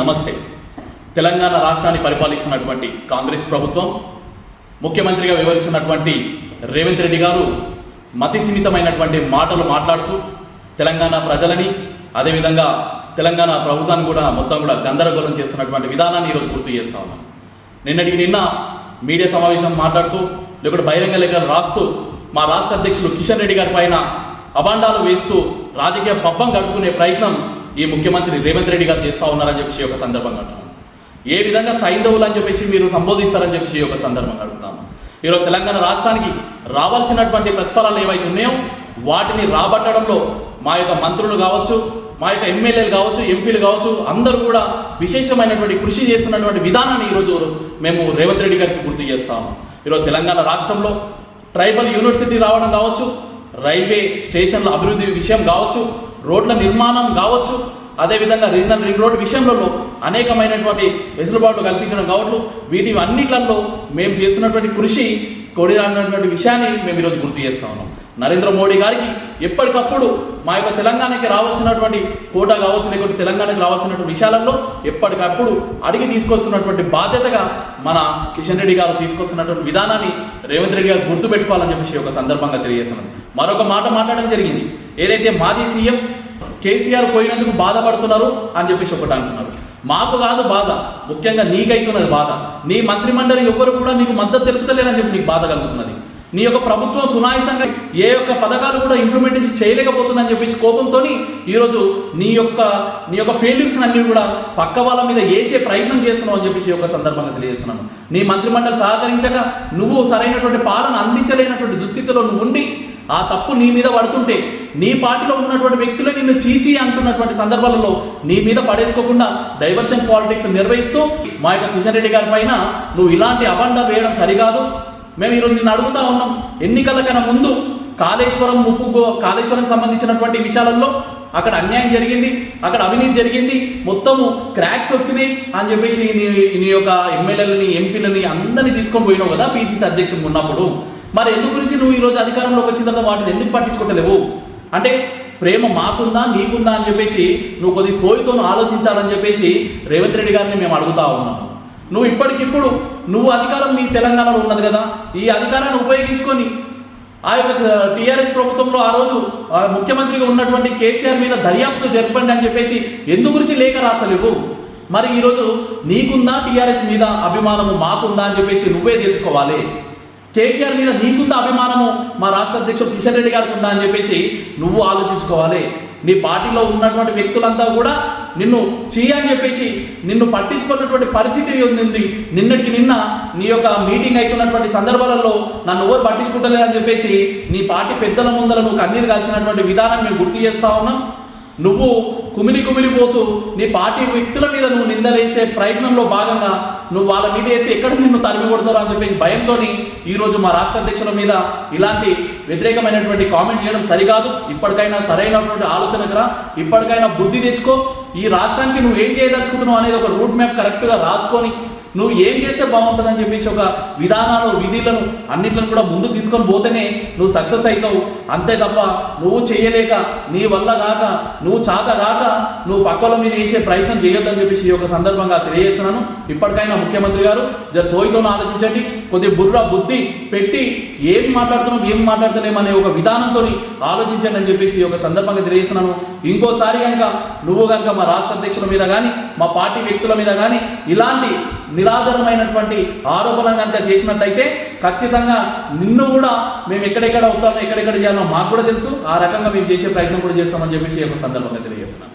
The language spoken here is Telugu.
నమస్తే. తెలంగాణ రాష్ట్రాన్ని పరిపాలిస్తున్నటువంటి కాంగ్రెస్ ప్రభుత్వం ముఖ్యమంత్రిగా వివరిస్తున్నటువంటి రేవంత్ రెడ్డి గారు మతి సీమితమైనటువంటి మాటలు మాట్లాడుతూ తెలంగాణ ప్రజలని అదేవిధంగా తెలంగాణ ప్రభుత్వాన్ని కూడా మొత్తం కూడా గందరగోళం చేస్తున్నటువంటి విధానాన్ని ఈరోజు గుర్తు చేస్తా ఉన్నాను నిన్నటికి నిన్న మీడియా సమావేశం మాట్లాడుతూ లేకుంటే బహిరంగ లేఖలు రాస్తూ మా రాష్ట్ర అధ్యక్షులు కిషన్ రెడ్డి గారి పైన అభాండాలు వేస్తూ రాజకీయ పబ్బం గడుపుకునే ప్రయత్నం ఈ ముఖ్యమంత్రి రేవంత్ రెడ్డి గారు చేస్తూ ఉన్నారని చెప్పేసి ఒక సందర్భంగా అంటున్నాను ఏ విధంగా సైంధవులు అని చెప్పేసి మీరు సంబోధిస్తారని చెప్పేసి ఒక సందర్భంగా అడుగుతాము ఈరోజు తెలంగాణ రాష్ట్రానికి రావాల్సినటువంటి ప్రతిఫలాలు ఏవైతే ఉన్నాయో వాటిని రాబట్టడంలో మా యొక్క మంత్రులు కావచ్చు మా యొక్క ఎమ్మెల్యేలు కావచ్చు ఎంపీలు కావచ్చు అందరూ కూడా విశేషమైనటువంటి కృషి చేస్తున్నటువంటి విధానాన్ని ఈరోజు మేము రేవంత్ రెడ్డి గారికి గుర్తు చేస్తాము ఈరోజు తెలంగాణ రాష్ట్రంలో ట్రైబల్ యూనివర్సిటీ రావడం కావచ్చు రైల్వే స్టేషన్ల అభివృద్ధి విషయం కావచ్చు రోడ్ల నిర్మాణం కావచ్చు అదేవిధంగా రీజనల్ రింగ్ రోడ్ విషయంలో అనేకమైనటువంటి వెసులుబాటు కల్పించడం కావచ్చు. వీటి అన్నిట్లలో మేము చేస్తున్నటువంటి కృషి కొడిరానటువంటి విషయాన్ని మేము ఈరోజు గుర్తు చేస్తా ఉన్నాం. నరేంద్ర మోడీ గారికి ఎప్పటికప్పుడు మా యొక్క తెలంగాణకి రావాల్సినటువంటి కోట కావచ్చు లేకపోతే తెలంగాణకి రావాల్సినటువంటి విషయాలలో ఎప్పటికప్పుడు అడిగి తీసుకొస్తున్నటువంటి బాధ్యతగా మన కిషన్ రెడ్డి గారు తీసుకొస్తున్నటువంటి విధానాన్ని రేవంత్ రెడ్డి గారు గుర్తుపెట్టుకోవాలని చెప్పేసి ఒక సందర్భంగా తెలియజేస్తున్నాను మరొక మాట మాట్లాడడం జరిగింది. ఏదైతే మాజీ సీఎం కేసీఆర్ పోయినందుకు బాధపడుతున్నారు అని చెప్పేసి ఒకటి అంటున్నారు. మాకు కాదు బాధ ముఖ్యంగా నీకైతున్నది బాధ. నీ మంత్రిమండలి ఎవ్వరు కూడా నీకు మద్దతు తెలుపుతలేరని చెప్పి నీకు బాధ కలుగుతున్నది. నీ యొక్క ప్రభుత్వం సునాయసంగా ఏ యొక్క పథకాలు కూడా ఇంప్లిమెంటేషన్ చేయలేకపోతుందని చెప్పేసి కోపంతో ఈరోజు నీ యొక్క నీ యొక్క ఫెయిల్యూర్స్ అన్ని కూడా పక్క వాళ్ళ మీద వేసే ప్రయత్నం చేస్తున్నావు అని చెప్పేసి ఈ యొక్క సందర్భంగా తెలియజేస్తున్నాను. నీ మంత్రిమండలి సహకరించక నువ్వు సరైనటువంటి పాలన అందించలేనటువంటి దుస్థితిలో నువ్వు ఉండి ఆ తప్పు నీ మీద పడుతుంటే నీ పార్టీలో ఉన్నటువంటి వ్యక్తులే నిన్ను చీచి అంటున్నటువంటి సందర్భాలలో నీ మీద పడేసుకోకుండా డైవర్షన్ పాలిటిక్స్ నిర్వహిస్తూ మా యొక్క కిషన్ రెడ్డి గారి పైన నువ్వు ఇలాంటి అబండా వేయడం సరికాదు. మేము ఈరోజు నిన్ను అడుగుతా ఉన్నాం. ఎన్నికల కన్నా ముందు కాళేశ్వరం ముప్పు కాళేశ్వరం సంబంధించినటువంటి విషయాలలో అక్కడ అన్యాయం జరిగింది అక్కడ అవినీతి జరిగింది మొత్తము క్రాక్స్ వచ్చినాయి అని చెప్పేసి నీ నీ యొక్క ఎమ్మెల్యేలని ఎంపీలని అందరినీ తీసుకొని పోయినావు కదా పీసీసీ అధ్యక్షుడు ఉన్నప్పుడు. మరి ఎందుకు గురించి నువ్వు ఈరోజు అధికారంలోకి వచ్చిన తర్వాత వాటిని ఎందుకు పట్టించుకోవట్లేవు అంటే ప్రేమ మాకుందా నీకుందా అని చెప్పేసి నువ్వు కొద్ది సోయితో ఆలోచించాలని చెప్పేసి రేవంత్ రెడ్డి గారిని మేము అడుగుతా ఉన్నాం. నువ్వు ఇప్పటికిప్పుడు నువ్వు అధికారం మీ తెలంగాణలో ఉన్నది కదా ఈ అధికారాన్ని ఉపయోగించుకొని ఆ యొక్క టీఆర్ఎస్ ప్రభుత్వంలో ఆ రోజు ముఖ్యమంత్రిగా ఉన్నటువంటి కేసీఆర్ మీద దర్యాప్తు జరపండి అని చెప్పేసి ఎందు గురించి లేఖ రాసలేవు? మరి ఈరోజు నీకుందా టీఆర్ఎస్ మీద అభిమానము మాకుందా అని చెప్పేసి నువ్వే తెలుసుకోవాలి. కేసీఆర్ మీద నీకుందా అభిమానము? మా రాష్ట్ర అధ్యక్షుడు కిషన్ రెడ్డి గారికి ఉందా అని చెప్పేసి నువ్వు ఆలోచించుకోవాలి. నీ పార్టీలో ఉన్నటువంటి వ్యక్తులంతా కూడా నిన్ను చేయని చెప్పేసి నిన్ను పట్టించుకున్నటువంటి పరిస్థితి ఉంది. నిన్నటికి నిన్న నీ యొక్క మీటింగ్ అవుతున్నటువంటి సందర్భాలలో నన్ను ఎవరు పట్టించుకుంటలేరని చెప్పేసి నీ పార్టీ పెద్దల ముందర నువ్వు కన్నీరు కాల్చినటువంటి విధానం మేము గుర్తు చేస్తా ఉన్నాం. నువ్వు కుమిలి కుమిలిపోతూ నీ పార్టీ వ్యక్తుల మీద నువ్వు నిందలేసే ప్రయత్నంలో భాగంగా నువ్వు వాళ్ళ మీద వేసి ఎక్కడ నిన్ను తరిమి కొడతారో అని చెప్పేసి భయంతో ఈరోజు మా రాష్ట్ర అధ్యక్షుల మీద ఇలాంటి వ్యతిరేకమైనటువంటి కామెంట్ చేయడం సరికాదు. ఇప్పటికైనా సరైనటువంటి ఆలోచనకు రా ఇప్పటికైనా బుద్ధి తెచ్చుకో. ఈ రాష్ట్రానికి నువ్వు ఏం చేయదలుచుకుంటున్నావు అనేది ఒక రూట్ మ్యాప్ కరెక్ట్గా రాసుకొని నువ్వు ఏం చేస్తే బాగుంటుందని చెప్పేసి ఒక విధానాలు విధులను అన్నిట్లను కూడా ముందుకు తీసుకొని పోతేనే నువ్వు సక్సెస్ అవుతావు. అంతే తప్ప నువ్వు చేయలేక నీ వల్ల కాక నువ్వు చాత కాక నువ్వు పక్కల మీద వేసే ప్రయత్నం చేయొద్దని చెప్పేసి ఈ యొక్క సందర్భంగా తెలియజేస్తున్నాను. ఇప్పటికైనా ముఖ్యమంత్రి గారు జర సోయితో ఆలోచించండి. కొద్ది బుర్ర బుద్ధి పెట్టి ఏం మాట్లాడుతున్నాం ఏం మాట్లాడుతున్నాం అనే ఒక విధానంతో ఆలోచించండి అని చెప్పేసి ఈ యొక్క సందర్భంగా తెలియజేస్తున్నాను. ఇంకోసారి కనుక నువ్వు కనుక మా రాష్ట్ర అధ్యక్షుల మీద కానీ మా పార్టీ వ్యక్తుల మీద కానీ ఇలాంటి నిరాధారమైనటువంటి ఆరోపణలు కనుక చేసినట్లయితే ఖచ్చితంగా నిన్ను కూడా మేము ఎక్కడెక్కడ అవుతామో ఎక్కడెక్కడ చేయాలో మాకు కూడా తెలుసు. ఆ రకంగా మేము చేసే ప్రయత్నం కూడా చేస్తామని చెప్పేసి ఒక సందర్భంగా తెలియజేస్తున్నాను.